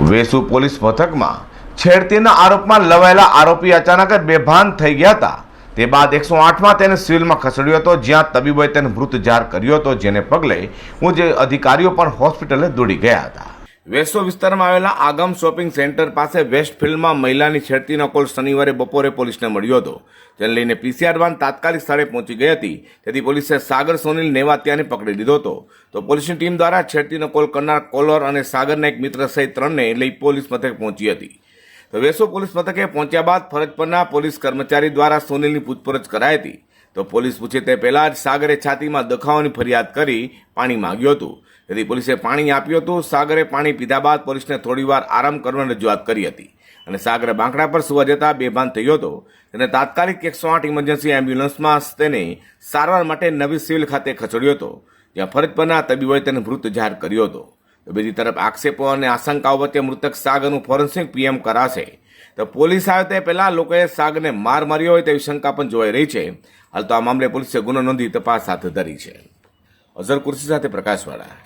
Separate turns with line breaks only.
Vesu police મથકમાં છેડતીના આરોપમાં લવાયેલા આરોપી અચાનક જ બેભાન થઈ ગયા હતા. તે બાદ એકસો આઠમાં તેને સિવિલમાં ખસેડ્યો હતો, જ્યાં તબીબોએ તેને મૃત જાહેર કર્યો હતો, જેને પગલે ઉચ્ચ અધિકારીઓ પણ હોસ્પિટલે દોડી ગયા હતા. વેસો વિસ્તારમાં આવેલા આગમ શોપિંગ સેન્ટર પાસે વેસ્ટ ફિલ્ડમાં મહિલાની છેડતીનો કોલ શનિવારે બપોરે પોલીસને મળ્યો હતો. જેને લઈને પીસીઆર વાન તાત્કાલિક સ્થળે પહોંચી ગઈ હતી. તેથી પોલીસે સાગર સોનીલ નેવાતિયાને પકડી લીધો હતો. તો પોલીસની ટીમ દ્વારા છેડતીનો કોલ કરનાર કોલર અને સાગરના એક મિત્ર સહિત ત્રણને લઈ પોલીસ મથકે પહોંચી હતી. તો વેસો પોલીસ મથકે પહોંચ્યા બાદ ફરજ પરના પોલીસ કર્મચારી દ્વારા સોનીલની પૂછપરછ કરાઈ હતી. તો પોલીસ પૂછે તે પહેલાં જ સાગરે છાતીમાં દુખાવાની ફરિયાદ કરી પાણી માંગ્યું હતું. તેથી પોલીસે પાણી આપ્યું હતું. સાગરે પાણી પીધા બાદ પોલીસને થોડીવાર આરામ કરવાની રજૂઆત કરી હતી. અને સાગરે બાંકડા પર સુવા જતા બેભાન થયો હતો. તેને તાત્કાલિક એકસો આઠ ઇમરજન્સી એમ્બ્યુલન્સમાં તેને સારવાર માટે નવી સિવિલ ખાતે ખસેડ્યો હતો, જ્યાં ફરજ પરના તબીબોએ તેને મૃત જાહેર કર્યો હતો. બીજી તરફ આક્ષેપો અને આશંકાઓ વચ્ચે મૃતક સાગરનું ફોરેન્સિક પીએમ કરાશે. તો પોલીસ આવે તે પહેલા લોકોએ સાગને માર માર્યો હોય તેવી શંકા પણ જોવાઈ રહી છે. હાલ તો આ મામલે પોલીસે ગુનો નોંધી તપાસ હાથ ધરી છે. અઝર કુર્સી સાથે પ્રકાશવાળા.